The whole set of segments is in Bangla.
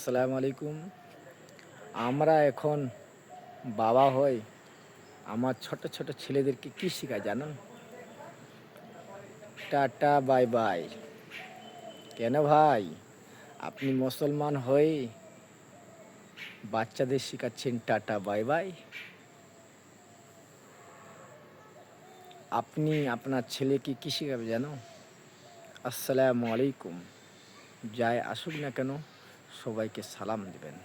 আসসালামু আলাইকুম। আমরা এখন বাবা হই। আমার ছোট ছোট ছেলেদেরকে কি শেখায় জানুন? Tata, bye bye. কেন ভাই? আপনি মুসলমান হয়ে বাচ্চাদের শেখাচ্ছেন টাটা, বাই বাই। আপনি আপনার ছেলেকে কি শেখাবে জানো? আসসালামু আলাইকুম। যাই আসুক না কেন। সবাইকে সালাম দেবেন।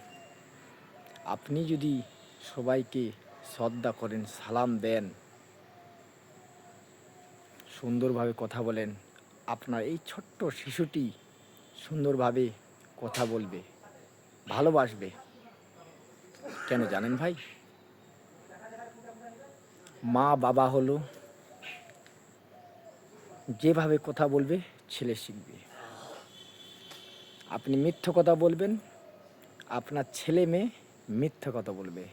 আপনি যদি সবাইকে শ্রদ্ধা করেন, সালাম দেন, সুন্দরভাবে কথা বলেন, আপনার এই ছোট্ট শিশুটি সুন্দরভাবে কথা বলবে, ভালোবাসবে। কেন জানেন ভাই? মা বাবা হলো যেভাবে কথা বলবে, ছেলে শিখবে। আপনি মিথ্য কথা বলবেন, আপনার ছেলে মেয়ে মিথ্যা কথা বলবে।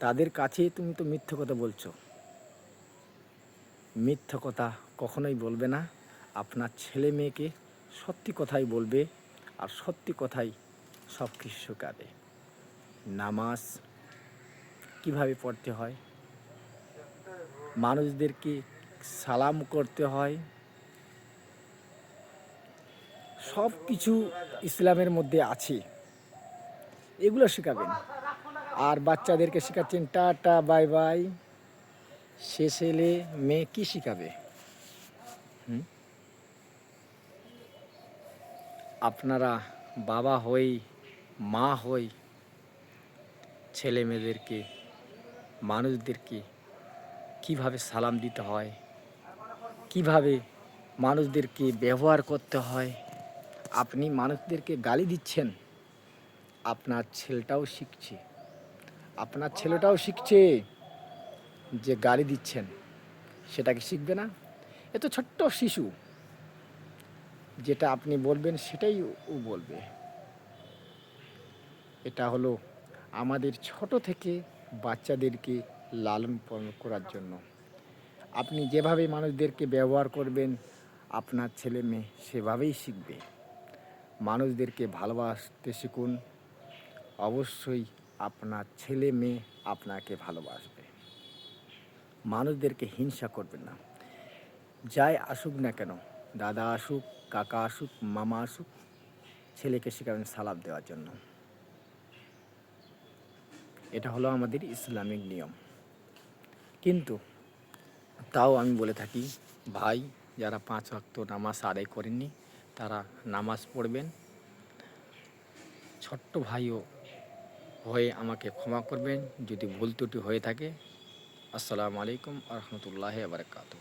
তাদের কাছে তুমি তো মিথ্য কথা বলছো। মিথ্য কথা কখনোই বলবে না। আপনার ছেলে মেয়েকে সত্যি কথাই বলবে আর সত্যি কথাই সব কিছু শেখাবে। নামাজ কীভাবে পড়তে হয়? মানুষদেরকে সালাম করতে হয়। সব কিছু ইসলামের মধ্যে আছে। এগুলো শেখাবেন। আর বাচ্চাদেরকে শেখাচ্ছেন, টাটা, বাই বাই। সে ছেলে মেয়ে কী শেখাবে? আপনারা বাবা হই, মা হই ছেলে মেয়েদেরকে মানুষদেরকে কীভাবে সালাম দিতে হয়, কীভাবে মানুষদেরকে ব্যবহার করতে হয় আপনি মানুষদেরকে গালি দিচ্ছেন, আপনার ছেলেটাও শিখছে। আপনার ছেলেটাও শিখছে যে গালি দিচ্ছেন। সেটাকে শিখবে না? এ তো ছোট্ট শিশু। যেটা আপনি বলবেন সেটাই ও বলবে। এটা হলো আমাদের ছোট থেকে বাচ্চাদেরকে লালন পালন করার জন্য। আপনি যেভাবে মানুষদেরকে ব্যবহার করবেন, আপনার ছেলে মেয়ে সেভাবেই শিখবে। মানুষদেরকে ভালোবাসতে শিখুন। অবশ্যই আপনার ছেলে মেয়ে আপনাকে ভালোবাসবে। মানুষদেরকে হিংসা করবেন না। যাই আসুক না কেন, দাদা আসুক, কাকা আসুক, মামা আসুক, ছেলেকে শেখাবেন সালাদ দেওয়ার জন্য। এটা হলো আমাদের ইসলামিক নিয়ম। কিন্তু তাও আমি বলে থাকি, ভাই, যারা পাঁচ ওয়াক্ত নামাজ আদায় করেননি তারা নামাজ পড়বেন। ছোট্ট ভাইও হয়ে আমাকে ক্ষমা করবেন। যদি ভুল ত্রুটি হয়ে থাকে, আসসালামু আলাইকুম আ রহমতুল্লাহ বারকাতু